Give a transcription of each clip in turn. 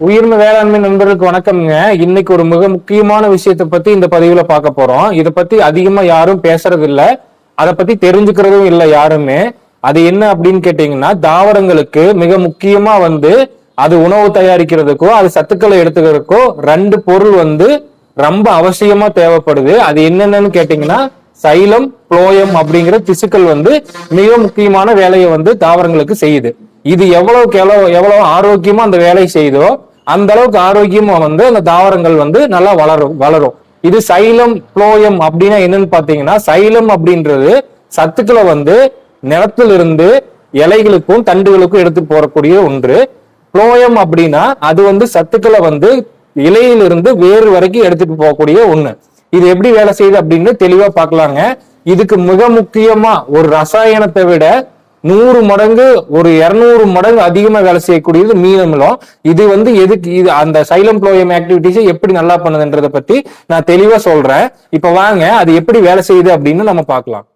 உயிர்ம வேளாண்மை நண்பர்களுக்கு வணக்கம்ங்க. இன்னைக்கு ஒரு மிக முக்கியமான விஷயத்தை பத்தி இந்த பதிவுல பார்க்க போறோம். இத பத்தி அதிகமா யாரும் பேசுறது இல்ல அதை பத்தி தெரிஞ்சுக்கிறதும் இல்ல யாருமே. அது என்ன அப்படின்னு கேட்டீங்கன்னா தாவரங்களுக்கு மிக முக்கியமா வந்து அது உணவு தயாரிக்கிறதுக்கோ அது சத்துக்களை எடுத்துக்கிறதுக்கோ ரெண்டு பொருள் வந்து ரொம்ப அவசியமா தேவைப்படுது. அது என்னென்னன்னு கேட்டீங்கன்னா சைலம் புளோயம் அப்படிங்கிற திசுக்கள் வந்து மிக முக்கியமான வேலையை வந்து தாவரங்களுக்கு செய்யுது. இது எவ்வளவுக்கு எவ்வளவு எவ்வளவு ஆரோக்கியமா அந்த வேலையை செய்யுதோ அந்த அளவுக்கு ஆரோக்கியமா வந்து அந்த தாவரங்கள் வந்து நல்லா வளரும் வளரும். இது சைலம் புளோயம் அப்படின்னா என்னன்னு பாத்தீங்கன்னா சைலம் அப்படின்றது சத்துக்களை வந்து நிலத்திலிருந்து இலைகளுக்கும் தண்டுகளுக்கும் எடுத்து போறக்கூடிய ஒன்று. புளோயம் அப்படின்னா அது வந்து சத்துக்களை வந்து இலையிலிருந்து வேறு வரைக்கும் எடுத்துட்டு போகக்கூடிய ஒண்ணு. இது எப்படி வேலை செய்யுது அப்படின்னு தெளிவா பார்க்கலாங்க. இதுக்கு மிக முக்கியமா ஒரு ரசாயனத்தை விட நூறு மடங்கு ஒரு இருநூறு மடங்கு அதிகமா வேலை செய்யக்கூடியது மீனமிலம் இது வந்து எதுக்கு இது அந்த சைலம் ப்ளோயம் ஆக்டிவிட்டிஸை எப்படி நல்லா பண்ணுதுன்றத பத்தி நான் தெளிவா சொல்றேன். இப்ப வாங்க அது எப்படி வேலை செய்யுது அப்படின்னு நம்ம பார்க்கலாம்.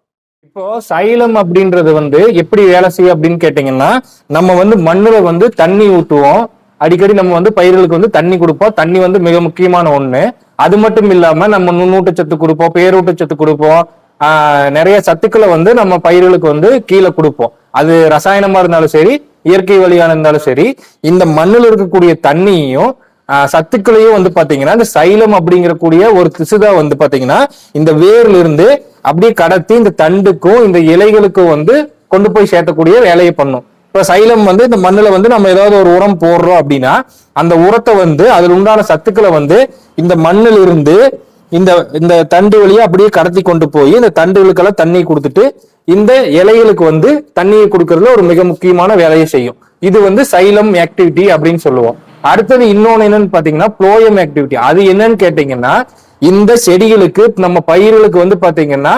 இப்போ சைலம் அப்படின்றது வந்து எப்படி வேலை செய்யும் அப்படின்னு கேட்டீங்கன்னா நம்ம வந்து மண்ணுல வந்து தண்ணி ஊற்றுவோம் அடிக்கடி நம்ம வந்து பயிர்களுக்கு வந்து தண்ணி கொடுப்போம். தண்ணி வந்து மிக முக்கியமான ஒண்ணு. அது மட்டும் இல்லாம நம்ம நுண்ணூட்டச்சத்து கொடுப்போம் பேரூட்டச்சத்து கொடுப்போம். நிறைய சத்துக்களை வந்து நம்ம பயிர்களுக்கு வந்து கீழே கொடுப்போம். அது ரசாயனமா இருந்தாலும் சரி இயற்கை வழியான இருந்தாலும் சரி இந்த மண்ணில் இருக்கக்கூடிய தண்ணியையும் சத்துக்களையும் வந்து பாத்தீங்கன்னா இந்த சைலம் அப்படிங்கிற கூடிய ஒரு திசுதா வந்து பாத்தீங்கன்னா இந்த வேர்ல இருந்து அப்படியே கடத்தி இந்த தண்டுக்கும் இந்த இலைகளுக்கும் வந்து கொண்டு போய் சேர்த்தக்கூடிய வேலையை பண்ணும். இப்ப சைலம் வந்து இந்த மண்ணுல வந்து நம்ம ஏதாவது ஒரு உரம் போடுறோம் அப்படின்னா அந்த உரத்தை வந்து அதில் உண்டான சத்துக்களை வந்து இந்த மண்ணில் இருந்து இந்த இந்த தண்டு வழியை அப்படியே கடத்தி கொண்டு போய் இந்த தண்டுகளுக்கெல்லாம் தண்ணி கொடுத்துட்டு இந்த இலைகளுக்கு வந்து தண்ணியை கொடுக்கறதுல ஒரு மிக முக்கியமான வேலையை செய்யும். இது வந்து சைலம் ஆக்டிவிட்டி அப்படின்னு சொல்லுவோம். அடுத்தது இன்னொன்னு என்னன்னு பாத்தீங்கன்னா ப்ளோயம் ஆக்டிவிட்டி அது என்னன்னு கேட்டீங்கன்னா இந்த செடிகளுக்கு நம்ம பயிர்களுக்கு வந்து பாத்தீங்கன்னா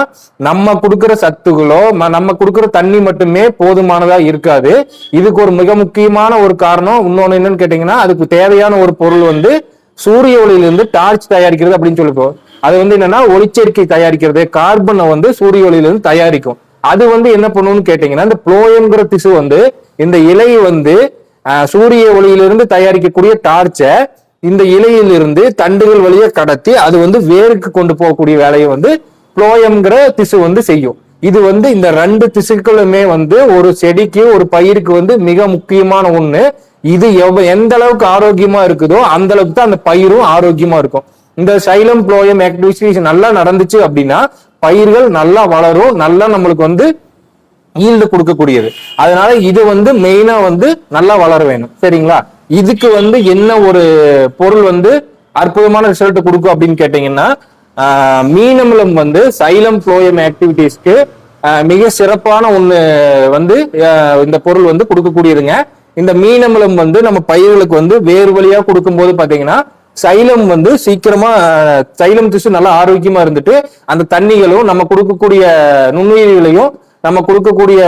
நம்ம கொடுக்குற சத்துகளோ நம்ம கொடுக்குற தண்ணி மட்டுமே போதுமானதா இருக்காது. இதுக்கு ஒரு மிக முக்கியமான ஒரு காரணம் இன்னொன்னு என்னன்னு கேட்டீங்கன்னா அதுக்கு தேவையான ஒரு பொருள் வந்து சூரிய ஒளியிலிருந்து டார்ச் தயாரிக்கிறது அப்படின்னு சொல்லிப்போம் அது வந்து என்னன்னா ஒளிச்சேர்க்கை தயாரிக்கிறது கார்பனை வந்து சூரிய ஒளியிலிருந்து தயாரிக்கும். அது வந்து என்ன பண்ணும்னு கேட்டீங்கன்னா இந்த புளோயம்ங்கிற திசு வந்து இந்த இலை வந்து சூரிய ஒளியிலிருந்து தயாரிக்கக்கூடிய டார்ச்சை இந்த இலையிலிருந்து தண்டுகள் வழியா கடத்தி அது வந்து வேருக்கு கொண்டு போகக்கூடிய வேலையை வந்து புளோயம்ங்கிற திசு வந்து செய்யும். இது வந்து இந்த ரெண்டு திசுக்களுமே வந்து ஒரு செடிக்கு ஒரு பயிருக்கு வந்து மிக முக்கியமான ஒண்ணு. இது எவ்வ எந்த அளவுக்கு ஆரோக்கியமா இருக்குதோ அந்த அளவுக்கு தான் அந்த பயிரும் ஆரோக்கியமா இருக்கும். இந்த சைலம் ப்ளோயம் ஆக்டிவிட்டிஸ் நல்லா நடந்துச்சு அப்படின்னா பயிர்கள் நல்லா வளரும் நல்லா நம்மளுக்கு வந்து ஈல்டு கொடுக்கக்கூடியது. அதனால இது வந்து மெயினா வந்து நல்லா வளர வேணும். சரிங்களா? இதுக்கு வந்து என்ன ஒரு பொருள் வந்து அற்புதமான ரிசல்ட் கொடுக்கும் அப்படின்னு கேட்டீங்கன்னா மீனமலம் வந்து சைலம் புளோயம் ஆக்டிவிட்டீஸ்க்கு மிக சிறப்பான ஒன்று வந்து இந்த பொருள் வந்து கொடுக்கக்கூடியதுங்க. இந்த மீனமிலம் வந்து நம்ம பயிர்களுக்கு வந்து வேறு வழியா கொடுக்கும்போது பாத்தீங்கன்னா சைலம் வந்து சீக்கிரமா சைலம் திசு நல்லா ஆரோக்கியமா இருந்துட்டு அந்த தண்ணிகளும் நம்ம கொடுக்கக்கூடிய நுண்ணுயிரிகளையும் நம்ம கொடுக்கக்கூடிய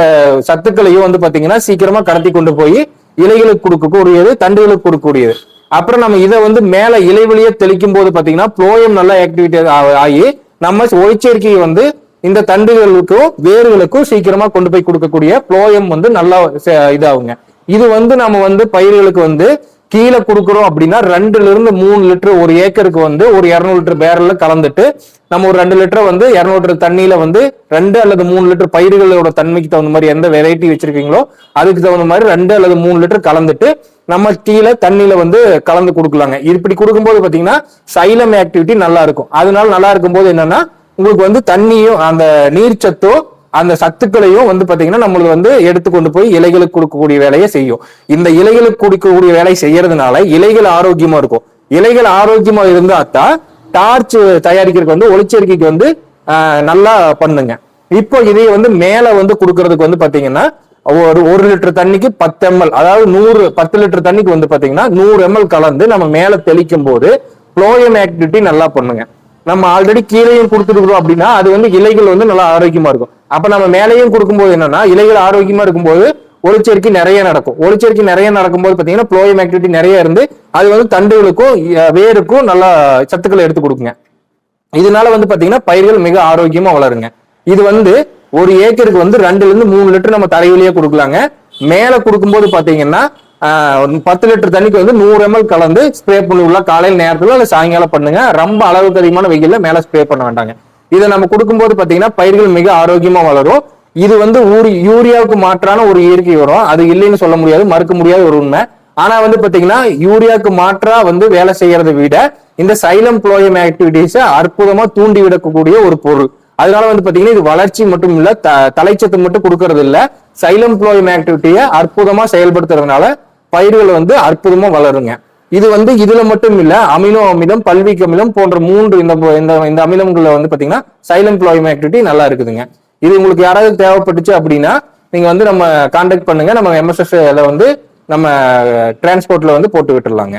சத்துக்களையும் வந்து பாத்தீங்கன்னா சீக்கிரமா கடத்தி கொண்டு போய் இலைகளுக்கு கொடுக்கக்கூடியது தண்டுகளுக்கு கொடுக்கக்கூடியது. அப்புறம் நம்ம இதை வந்து மேல இலை வழியே தெளிக்கும் போது பாத்தீங்கன்னா புளோயம் நல்லா ஆக்டிவிட்டி ஆகி நம்ம ஒளிச்சேர்க்கையை வந்து இந்த தண்டுகளுக்கும் வேர்களுக்கும் சீக்கிரமா கொண்டு போய் கொடுக்கக்கூடிய புளோயம் வந்து நல்லா ச- இதாகுங்க. இது வந்து நம்ம வந்து பயிர்களுக்கு வந்து கீழே கொடுக்குறோம் அப்படின்னா ரெண்டுல இருந்து மூணு லிட்டர் ஒரு ஏக்கருக்கு வந்து ஒரு இரநூறு லிட்டர் பேரல்ல கலந்துட்டு நம்ம ஒரு ரெண்டு லிட்டர் வந்து இரநூறு லிட்டர் தண்ணியில வந்து ரெண்டு அல்லது மூணு லிட்டர் பயிர்களோட தன்மைக்கு தகுந்த மாதிரி எந்த வெரைட்டி வச்சிருக்கீங்களோ அதுக்கு தகுந்த மாதிரி ரெண்டு அல்லது மூணு லிட்டர் கலந்துட்டு நம்ம கீழே தண்ணியில வந்து கலந்து கொடுக்கலாங்க. இப்படி கொடுக்கும்போது பாத்தீங்கன்னா சைலம் ஆக்டிவிட்டி நல்லா இருக்கும். அதனால நல்லா இருக்கும்போது என்னன்னா உங்களுக்கு வந்து தண்ணியும் அந்த நீர்ச்சத்தோ அந்த சத்துக்களையும் வந்து பாத்தீங்கன்னா நம்மளுக்கு வந்து எடுத்து கொண்டு போய் இலைகளுக்கு கொடுக்கக்கூடிய வேலையை செய்யும். இந்த இலைகளுக்கு கொடுக்கக்கூடிய வேலையை செய்யறதுனால இலைகள் ஆரோக்கியமா இருக்கும். இலைகள் ஆரோக்கியமா இருந்தா தான் டார்ச் தயாரிக்கிறதுக்கு வந்து ஒளிச்சேர்க்கைக்கு வந்து நல்லா பண்ணுங்க. இப்போ இதை வந்து மேல வந்து கொடுக்கறதுக்கு வந்து பாத்தீங்கன்னா ஒரு ஒரு லிட்டர் தண்ணிக்கு பத்து எம்எல் அதாவது நூறு பத்து லிட்டர் தண்ணிக்கு வந்து பாத்தீங்கன்னா நூறு எம்எல் கலந்து நம்ம மேல தெளிக்கும் போது ப்ளோயம் ஆக்டிவிட்டி நல்லா பண்ணுங்க. நம்ம ஆல்ரெடி கீழே கொடுத்துருக்குறோம் அப்படின்னா அது வந்து இலைகள் வந்து நல்லா ஆரோக்கியமா இருக்கும். அப்ப நம்ம மேலேயும் கொடுக்கும்போது என்னன்னா இலைகள் ஆரோக்கியமா இருக்கும்போது ஒளிச்சேர்க்கை நிறைய நடக்கும். ஒளிச்சேர்க்கை நிறைய நடக்கும்போது பாத்தீங்கன்னா ப்ளோயம் ஆக்டிவிட்டி நிறைய இருந்து அது வந்து தண்டுகளுக்கும் வேருக்கும் நல்லா சத்துக்களை எடுத்து கொடுக்குங்க. இதனால வந்து பாத்தீங்கன்னா பயிர்கள் மிக ஆரோக்கியமா வளருங்க. இது வந்து ஒரு ஏக்கருக்கு வந்து ரெண்டுல இருந்து மூணு லிட்டர் நம்ம தரையிலேயே கொடுக்கலாங்க. மேல கொடுக்கும்போது பாத்தீங்கன்னா பத்து லிட்டர் தண்ணிக்கு வந்து நூறு எம்எல் கலந்து ஸ்ப்ரே பண்ணி உள்ள காலையில் நேரத்துல இல்ல சாயங்காலம் பண்ணுங்க. ரொம்ப அளவுக்கு அதிகமான வெயில்ல மேல ஸ்ப்ரே பண்ண வேண்டாங்க. இதை நம்ம கொடுக்கும்போது பாத்தீங்கன்னா பயிர்கள் மிக ஆரோக்கியமா வளரும். இது வந்து ஊரி யூரியாவுக்கு மாற்றான ஒரு இயற்கை உரம். அது இல்லைன்னு சொல்ல முடியாது மறுக்க முடியாத ஒரு உண்மை. ஆனா வந்து பாத்தீங்கன்னா யூரியாவுக்கு மாற்றா வந்து வேலை செய்யறதை விட இந்த சைலம் புளோயம் ஆக்டிவிட்டிஸ அற்புதமா தூண்டி விடக்கூடிய ஒரு பொருள். அதனால வந்து பாத்தீங்கன்னா இது வளர்ச்சி மட்டும் இல்ல த- தலைச்சத்து மட்டும் கொடுக்கறது இல்ல. சைலம் புளோயம் ஆக்டிவிட்டியை அற்புதமா செயல்படுத்துறதுனால பயிர்கள் வந்து அற்புதமா வளருங்க. இது வந்து இதுல மட்டும் இல்ல அமினோ அமிலம் பல்விக் அமிலம் போன்ற மூன்று இந்த இந்த இந்த அமிலங்கள்ல வந்து பாத்தீங்கன்னா சைலண்ட் புளோயம் ஆக்டிவிட்டி நல்லா இருக்குதுங்க. இது உங்களுக்கு யாராவது தேவைப்பட்டுச்சு அப்படின்னா நீங்க வந்து நம்ம கான்டாக்ட் பண்ணுங்க. நம்ம எம்எஸ்எஸ்ல வந்து நம்ம டிரான்ஸ்போர்ட்ல வந்து போட்டு விட்டுறலாங்க.